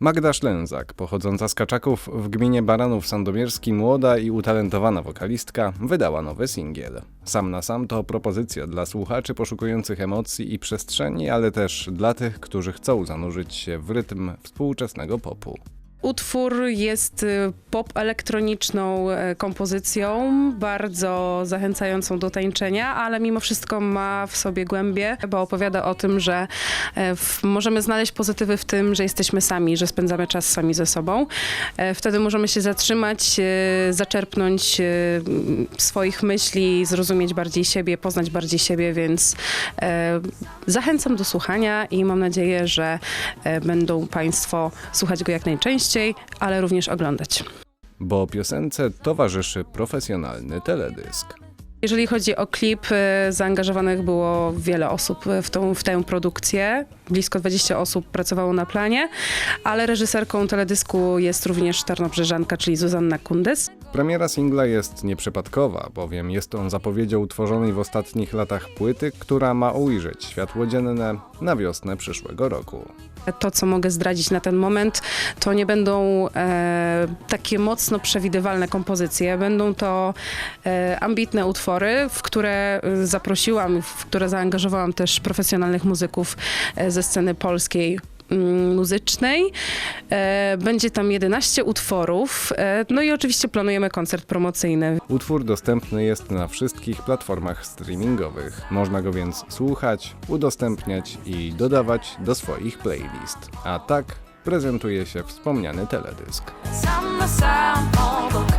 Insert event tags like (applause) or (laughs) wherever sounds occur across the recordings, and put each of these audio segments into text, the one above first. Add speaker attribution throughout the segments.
Speaker 1: Magda Szlęzak, pochodząca z Kaczaków w gminie Baranów Sandomierski, młoda i utalentowana wokalistka, wydała nowy singiel. Sam na sam to propozycja dla słuchaczy poszukujących emocji i przestrzeni, ale też dla tych, którzy chcą zanurzyć się w rytm współczesnego popu.
Speaker 2: Utwór jest y, pop elektroniczną e, kompozycją, bardzo zachęcającą do tańczenia, ale mimo wszystko ma w sobie głębię, bo opowiada o tym, że e, w, możemy znaleźć pozytywy w tym, że jesteśmy sami, że spędzamy czas sami ze sobą. E, Wtedy możemy się zatrzymać, zaczerpnąć swoich myśli, zrozumieć bardziej siebie, poznać bardziej siebie, więc zachęcam do słuchania i mam nadzieję, że będą Państwo słuchać go jak najczęściej, ale również oglądać.
Speaker 1: Bo piosence towarzyszy profesjonalny teledysk.
Speaker 2: Jeżeli chodzi o klip, e, zaangażowanych było wiele osób w, tą, w tę produkcję. Blisko 20 osób pracowało na planie, ale reżyserką teledysku jest również Tarnobrzeżanka, czyli Zuzanna Kundys.
Speaker 1: Premiera singla jest nieprzypadkowa, bowiem jest on zapowiedzią utworzonej w ostatnich latach płyty, która ma ujrzeć światło dzienne na wiosnę przyszłego roku.
Speaker 2: To, co mogę zdradzić na ten moment, to nie będą e, takie mocno przewidywalne kompozycje. Będą to e, ambitne utwory, w które e, zaprosiłam, w które zaangażowałam też profesjonalnych muzyków e, ze sceny polskiej muzycznej. E, Będzie tam 11 utworów. E, No i oczywiście planujemy koncert promocyjny.
Speaker 1: Utwór dostępny jest na wszystkich platformach streamingowych. Można go więc słuchać, udostępniać i dodawać do swoich playlist. A tak prezentuje się wspomniany teledysk.
Speaker 3: Sam na sam obok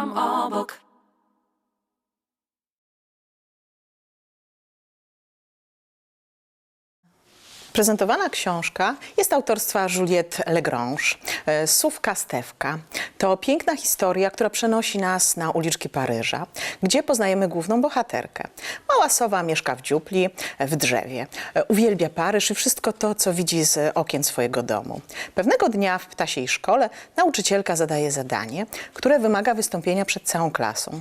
Speaker 3: na sam obok
Speaker 4: Prezentowana książka jest autorstwa Juliette Legrange, e, Słówka Stewka. To piękna historia, która przenosi nas na uliczki Paryża, gdzie poznajemy główną bohaterkę. Mała sowa mieszka w dziupli, w drzewie. E, Uwielbia Paryż i wszystko to, co widzi z okien swojego domu. Pewnego dnia w ptasiej szkole nauczycielka zadaje zadanie, które wymaga wystąpienia przed całą klasą.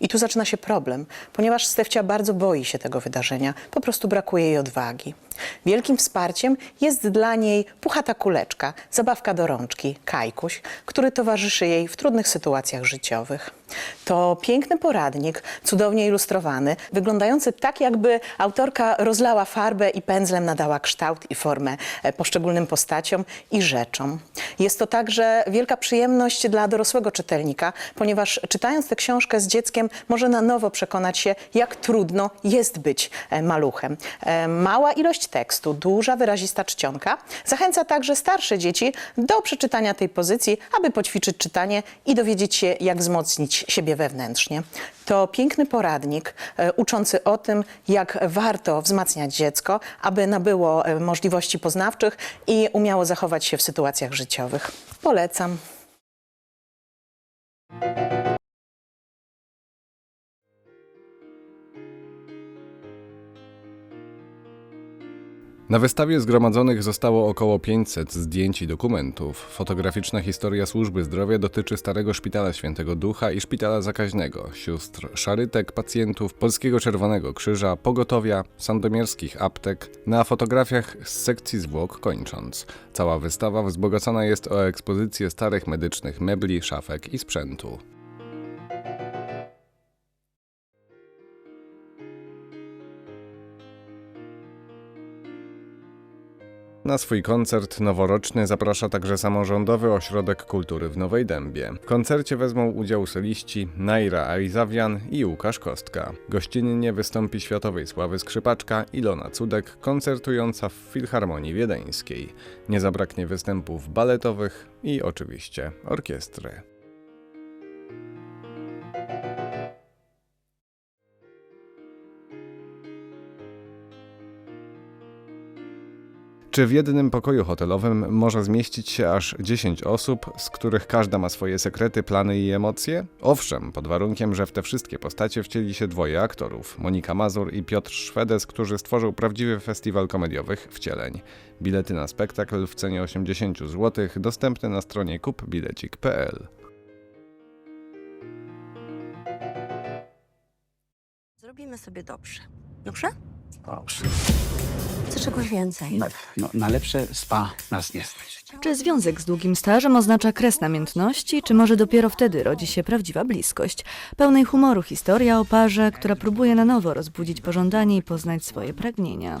Speaker 4: I tu zaczyna się problem, ponieważ Stefcia bardzo boi się tego wydarzenia, po prostu brakuje jej odwagi. Wielkim wsparciem jest dla niej puchata kuleczka, zabawka do rączki, kajkuś, który towarzyszy jej w trudnych sytuacjach życiowych. To piękny poradnik, cudownie ilustrowany, wyglądający tak, jakby autorka rozlała farbę i pędzlem nadała kształt i formę e, poszczególnym postaciom i rzeczom. Jest to także wielka przyjemność dla dorosłego czytelnika, ponieważ czytając tę książkę z dzieckiem może na nowo przekonać się, jak trudno jest być e, maluchem. E, Mała ilość tekstu, duża, wyrazista czcionka zachęca także starsze dzieci do przeczytania tej pozycji, aby poćwiczyć czytanie i dowiedzieć się, jak wzmocnić siebie wewnętrznie. To piękny poradnik e, uczący o tym, jak warto wzmacniać dziecko, aby nabyło e, możliwości poznawczych i umiało zachować się w sytuacjach życiowych. Polecam.
Speaker 1: Na wystawie zgromadzonych zostało około 500 zdjęć i dokumentów. Fotograficzna historia służby zdrowia dotyczy Starego Szpitala Świętego Ducha i Szpitala Zakaźnego, sióstr szarytek, pacjentów, Polskiego Czerwonego Krzyża, pogotowia, sandomierskich aptek, na fotografiach z sekcji zwłok kończąc. Cała wystawa wzbogacona jest o ekspozycję starych medycznych mebli, szafek i sprzętu. Na swój koncert noworoczny zaprasza także samorządowy ośrodek kultury w Nowej Dębie. W koncercie wezmą udział soliści Naira Arizawian i Łukasz Kostka. Gościnnie wystąpi światowej sławy skrzypaczka Ilona Cudek, koncertująca w Filharmonii Wiedeńskiej. Nie zabraknie występów baletowych i oczywiście orkiestry. Czy w jednym pokoju hotelowym może zmieścić się aż 10 osób, z których każda ma swoje sekrety, plany i emocje? Owszem, pod warunkiem, że w te wszystkie postacie wcieli się dwoje aktorów Monika Mazur i Piotr Szwedes, którzy stworzył prawdziwy festiwal komediowych wcieleń. Bilety na spektakl w cenie 80 zł dostępne na stronie kupbilecik.pl.
Speaker 5: Zrobimy sobie dobrze. Dobrze? Chcę czegoś więcej.
Speaker 6: Na, no, na lepsze spa nas nie stać.
Speaker 7: Czy związek z długim stażem oznacza kres namiętności, czy może dopiero wtedy rodzi się prawdziwa bliskość? Pełnej humoru historia o parze, która próbuje na nowo rozbudzić pożądanie i poznać swoje pragnienia.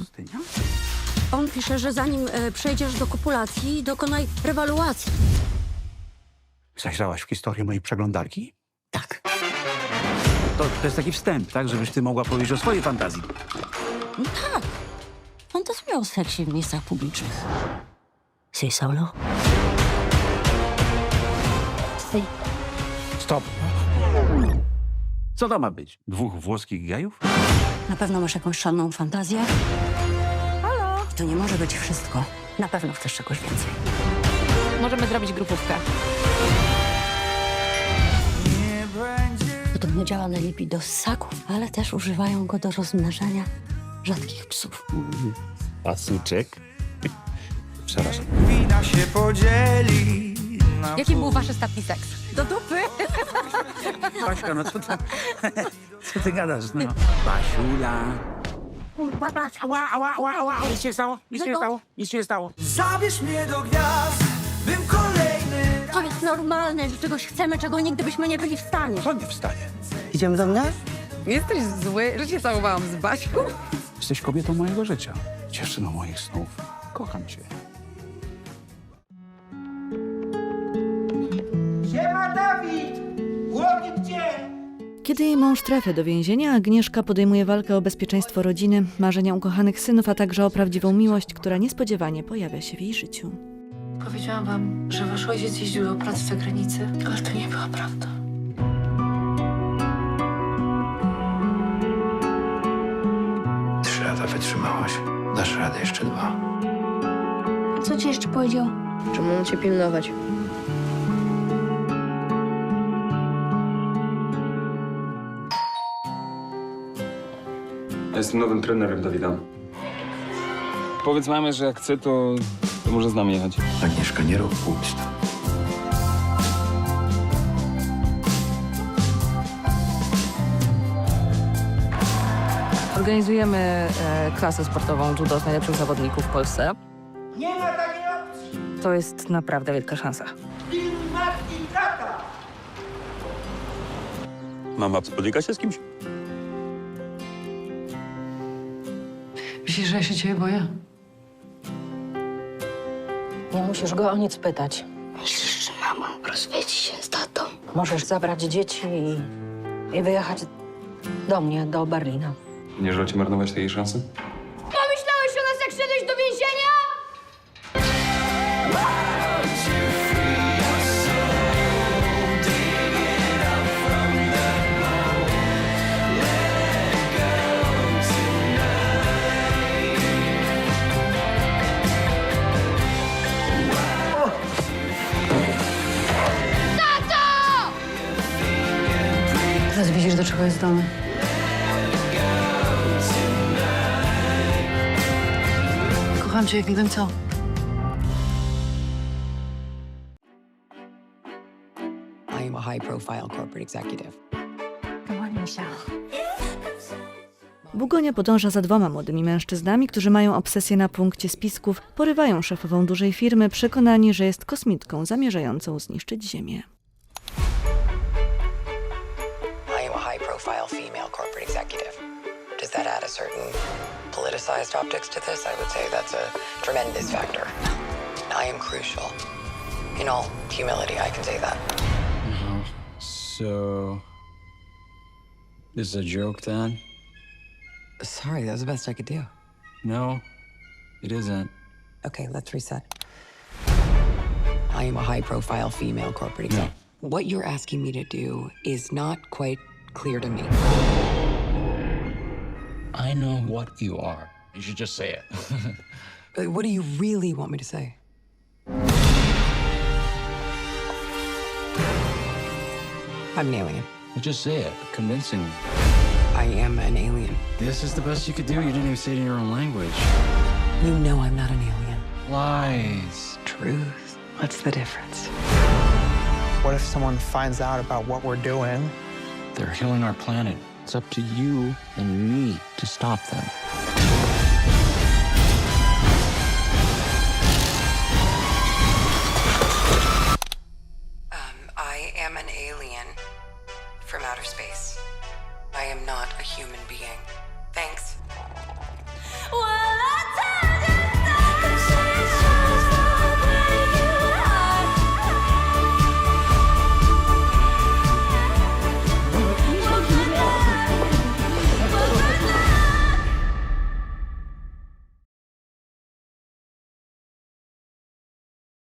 Speaker 5: On pisze, że zanim e, przejdziesz do kopulacji, dokonaj rewaluacji.
Speaker 6: Zajrzałaś w historię mojej przeglądarki?
Speaker 5: Tak.
Speaker 6: To, to jest taki wstęp, tak? Żebyś ty mogła powiedzieć o swojej fantazji.
Speaker 5: No tak. Fantazjuję o seksie w miejscach publicznych. Si, solo. Si.
Speaker 6: Stop. Co to ma być? Dwóch włoskich gejów?
Speaker 5: Na pewno masz jakąś szalną fantazję? Halo? To nie może być wszystko. Na pewno chcesz czegoś więcej.
Speaker 8: Możemy zrobić grupówkę.
Speaker 5: Podobno działa najlepiej do ssaków, ale też używają go do rozmnażania rzadkich psów.
Speaker 6: Pasuczek. (laughs) Przepraszam.
Speaker 9: wina się podzieli na
Speaker 8: Jaki był wasz ostatni seks? Do dupy?
Speaker 6: Baśka, no co ty... (laughs) Co ty gadasz, no? Basiula. Ała, ała, ała, ała. Nic się nie stało, nic się nie stało, nic się nie stało.
Speaker 9: Zabierz mnie do gwiazd, bym kolejny
Speaker 5: To jest normalne, że czegoś chcemy, czego nigdy byśmy nie byli w stanie.
Speaker 6: Co nie wstanie?
Speaker 10: Idziemy do mnie?
Speaker 8: Jesteś zły, że cię całowałam z Baśką?
Speaker 6: Jesteś kobietą mojego życia. Dziewczyną moich snów. Kocham cię.
Speaker 9: Siema Dawid! Gdzie?
Speaker 7: Kiedy jej mąż trafia do więzienia, Agnieszka podejmuje walkę o bezpieczeństwo rodziny, marzenia ukochanych synów, a także o prawdziwą miłość, która niespodziewanie pojawia się w jej życiu.
Speaker 11: Powiedziałam wam, że wasz ojciec jeździł do pracy za granicę, ale to nie była prawda.
Speaker 9: Dasz radę jeszcze dwa.
Speaker 11: Co ci jeszcze powiedział? Że mam cię pilnować.
Speaker 12: Ja jestem nowym trenerem Dawida. Powiedz mamie, że jak chce, to, to może z nami jechać.
Speaker 9: Agnieszka, nie rób głupstw.
Speaker 8: Organizujemy e, klasę sportową judo z najlepszych zawodników w Polsce.
Speaker 9: Nie ma takiej opcji!
Speaker 8: To jest naprawdę wielka szansa.
Speaker 9: Pilnuj matki i tata!
Speaker 12: Mama spotyka się z kimś?
Speaker 11: Myślisz, że ja się ciebie boję?
Speaker 13: Nie musisz go o nic pytać.
Speaker 5: Myślisz, że mama rozwiedzi się z tatą?
Speaker 13: Możesz zabrać dzieci i, i wyjechać do mnie, do Berlina.
Speaker 12: Nie żałuję marnować takiej szansy?
Speaker 5: Pomyślałeś o nas, jak szedłeś do więzienia?
Speaker 11: Teraz widzisz, do czego jest zdolny. Kocham cię, jak nie wiem co.
Speaker 10: I am a high profile corporate executive.
Speaker 7: Bugonia podąża za dwoma młodymi mężczyznami, którzy mają obsesję na punkcie spisków, porywają szefową dużej firmy, przekonani, że jest kosmitką zamierzającą zniszczyć Ziemię.
Speaker 10: I am a high profile female corporate executive. Does that add a certain politicized optics to this? I would say that's a tremendous factor. I am crucial. In all humility, I can say that.
Speaker 9: So. This is a joke then?
Speaker 10: Sorry, that was the best I could do.
Speaker 9: No, it isn't.
Speaker 10: Okay, let's reset. I am a high profile female corporate exec. What you're asking me to do is not quite clear to me.
Speaker 9: I know what you are. You should just say it. (laughs)
Speaker 10: What do you really want me to say? I'm an alien.
Speaker 9: just say it convincingly.
Speaker 10: I am an alien.
Speaker 9: This is the best you could do. You didn't even say it in your own language.
Speaker 10: You know I'm not an alien.
Speaker 9: Lies.
Speaker 10: Truth. What's the difference?
Speaker 6: What if someone finds out about what we're doing?
Speaker 9: They're killing our planet. It's up to you and me to stop them.
Speaker 10: Um, I am an alien from outer space. I am not a human being. Thanks.